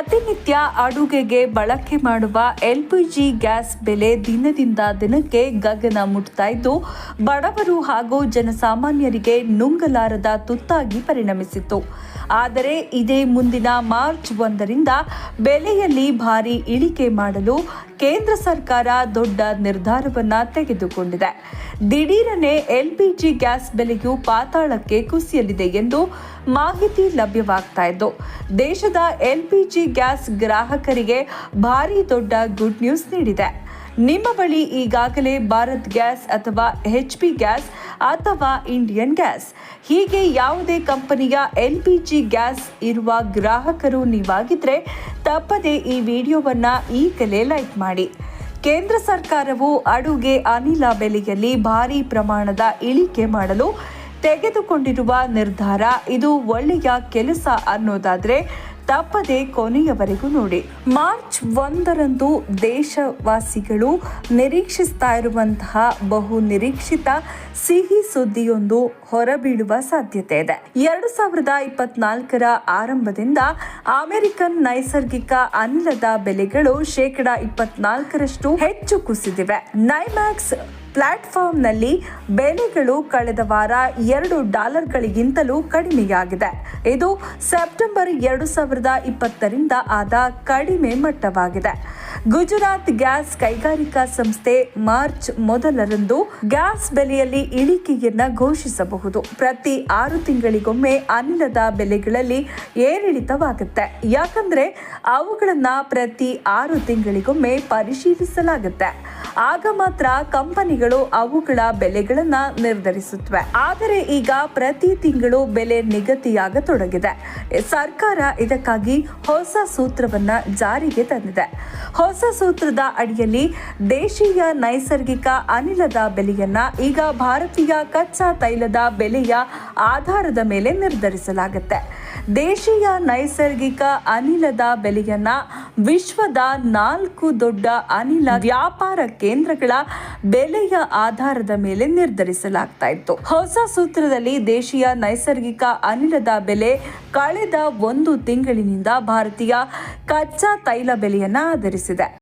ಪ್ರತಿನಿತ್ಯ ಅಡುಗೆಗೆ ಬಳಕೆ ಮಾಡುವ ಎಲ್ಪಿಜಿ ಗ್ಯಾಸ್ ಬೆಲೆ ದಿನದಿಂದ ದಿನಕ್ಕೆ ಗಗನ ಮುಟ್ತಾ ಇದ್ದು, ಬಡವರು ಹಾಗೂ ಜನಸಾಮಾನ್ಯರಿಗೆ ನುಂಗಲಾರದ ತುತ್ತಾಗಿ ಪರಿಣಮಿಸಿತ್ತು. ಆದರೆ ಇದೇ ಮುಂದಿನ ಮಾರ್ಚ್ ಒಂದರಿಂದ ಬೆಲೆಯಲ್ಲಿ ಭಾರಿ ಇಳಿಕೆ ಮಾಡಲು ಕೇಂದ್ರ ಸರ್ಕಾರ ದೊಡ್ಡ ನಿರ್ಧಾರವನ್ನು ತೆಗೆದುಕೊಂಡಿದೆ. ದಿಢೀರನೆ ಎಲ್ಪಿಜಿ ಗ್ಯಾಸ್ ಬೆಲೆಯು ಪಾತಾಳಕ್ಕೆ ಕುಸಿಯಲಿದೆ ಎಂದು ಮಾಹಿತಿ ಲಭ್ಯವಾಗ್ತಾ ಇದ್ದು, ದೇಶದ ಎಲ್ಪಿಜಿ ಗ್ಯಾಸ್ ಗ್ರಾಹಕರಿಗೆ ಭಾರಿ ದೊಡ್ಡ ಗುಡ್ ನ್ಯೂಸ್ ನೀಡಿದೆ. ನಿಮ್ಮ ಬಳಿ ಈಗಾಗಲೇ ಭಾರತ್ ಗ್ಯಾಸ್ ಅಥವಾ ಎಚ್ ಪಿ ಗ್ಯಾಸ್ ಅಥವಾ ಇಂಡಿಯನ್ ಗ್ಯಾಸ್. ಹೀಗೆ ಯಾವುದೇ ಕಂಪನಿಯ ಎಲ್ ಪಿ ಜಿ ಗ್ಯಾಸ್ ಇರುವ ಗ್ರಾಹಕರು ನೀವಾಗಿದ್ದರೆ ತಪ್ಪದೆ ಈ ವಿಡಿಯೋವನ್ನ ಈಗಲೇ ಲೈಕ್ ಮಾಡಿ. ಕೇಂದ್ರ ಸರ್ಕಾರವು ಅಡುಗೆ ಅನಿಲ ಬೆಲೆಯಲ್ಲಿ ಭಾರಿ ಪ್ರಮಾಣದ ಇಳಿಕೆ ಮಾಡಲು ತೆಗೆದುಕೊಂಡಿರುವ ನಿರ್ಧಾರ. ಇದು ಒಳ್ಳೆಯ ಕೆಲಸ ಅನ್ನೋದಾದ್ರೆ ತಪ್ಪದೆ ಕೊನೆಯವರೆಗೂ ನೋಡಿ. ಮಾರ್ಚ್ ಒಂದರಂದು ದೇಶವಾಸಿಗಳು ನಿರೀಕ್ಷಿಸ್ತಾ ಇರುವಂತಹ ಬಹು ನಿರೀಕ್ಷಿತ ಸಿಹಿ ಸುದ್ದಿಯೊಂದು ಹೊರಬೀಳುವ ಸಾಧ್ಯತೆ ಇದೆ. ಎರಡು ಸಾವಿರದ ಇಪ್ಪತ್ನಾಲ್ಕರ ಆರಂಭದಿಂದ ಅಮೆರಿಕನ್ ನೈಸರ್ಗಿಕ ಅನಿಲದ ಬೆಲೆಗಳು ಶೇಕಡ ಇಪ್ಪತ್ನಾಲ್ಕರಷ್ಟು ಹೆಚ್ಚು ಕುಸಿದಿವೆ. ನೈಮ್ಯಾಕ್ಸ್ ಪ್ಲಾಟ್ಫಾರ್ಮ್ನಲ್ಲಿ ಬೆಲೆಗಳು ಕಳೆದ ವಾರ ಎರಡು ಡಾಲರ್ಗಳಿಗಿಂತಲೂ ಕಡಿಮೆಯಾಗಿದೆ. ಇದು ಸೆಪ್ಟೆಂಬರ್ ಎರಡು ಸಾವಿರದ ಇಪ್ಪತ್ತರಿಂದ ಆದ ಕಡಿಮೆ ಮಟ್ಟವಾಗಿದೆ. ಗುಜರಾತ್ ಗ್ಯಾಸ್ ಕೈಗಾರಿಕಾ ಸಂಸ್ಥೆ ಮಾರ್ಚ್ ಮೊದಲರಂದು ಗ್ಯಾಸ್ ಬೆಲೆಯಲ್ಲಿ ಇಳಿಕೆಯನ್ನ ಘೋಷಿಸಬಹುದು. ಪ್ರತಿ ಆರು ತಿಂಗಳಿಗೊಮ್ಮೆ ಅನಿಲದ ಬೆಲೆಗಳಲ್ಲಿ ಏರಿಳಿತವಾಗುತ್ತೆ. ಯಾಕಂದ್ರೆ ಅವುಗಳನ್ನ ಪ್ರತಿ ಆರು ತಿಂಗಳಿಗೊಮ್ಮೆ ಪರಿಶೀಲಿಸಲಾಗುತ್ತೆ. ಆಗ ಮಾತ್ರ ಕಂಪನಿಗಳು ಅವುಗಳ ಬೆಲೆಗಳನ್ನ ನಿರ್ಧರಿಸುತ್ತವೆ. ಆದರೆ ಈಗ ಪ್ರತಿ ತಿಂಗಳು ಬೆಲೆ ನಿಗದಿಯಾಗತೊಡಗಿದೆ. ಸರ್ಕಾರ ಇದಕ್ಕಾಗಿ ಹೊಸ ಸೂತ್ರವನ್ನ ಜಾರಿಗೆ ತಂದಿದೆ. ಹೊಸ ಸೂತ್ರದ ಅಡಿಯಲ್ಲಿ ದೇಶೀಯ ನೈಸರ್ಗಿಕ ಅನಿಲದ ಬೆಲೆಯನ್ನ ಈಗ ಭಾರತೀಯ ಕಚ್ಚಾ ತೈಲದ ಬೆಲೆಯ ಆಧಾರದ ಮೇಲೆ ನಿರ್ಧರಿಸಲಾಗುತ್ತೆ. ದೇಶೀಯ ನೈಸರ್ಗಿಕ ಅನಿಲದ ಬೆಲೆಯನ್ನ ವಿಶ್ವದ ನಾಲ್ಕು ದೊಡ್ಡ ಅನಿಲ ವ್ಯಾಪಾರ ಕೇಂದ್ರಗಳ ಬೆಲೆಯ ಆಧಾರದ ಮೇಲೆ ನಿರ್ಧರಿಸಲಾಗ್ತಾ ಇತ್ತು. ಹೊಸ ಸೂತ್ರದಲ್ಲಿ ದೇಶೀಯ ನೈಸರ್ಗಿಕ ಅನಿಲದ ಬೆಲೆ ಕಳೆದ ಒಂದು ತಿಂಗಳಿನಿಂದ ಭಾರತೀಯ ಕಚ್ಚಾ ತೈಲ ಬೆಲೆಯನ್ನ ಆಧರಿಸಿದೆ.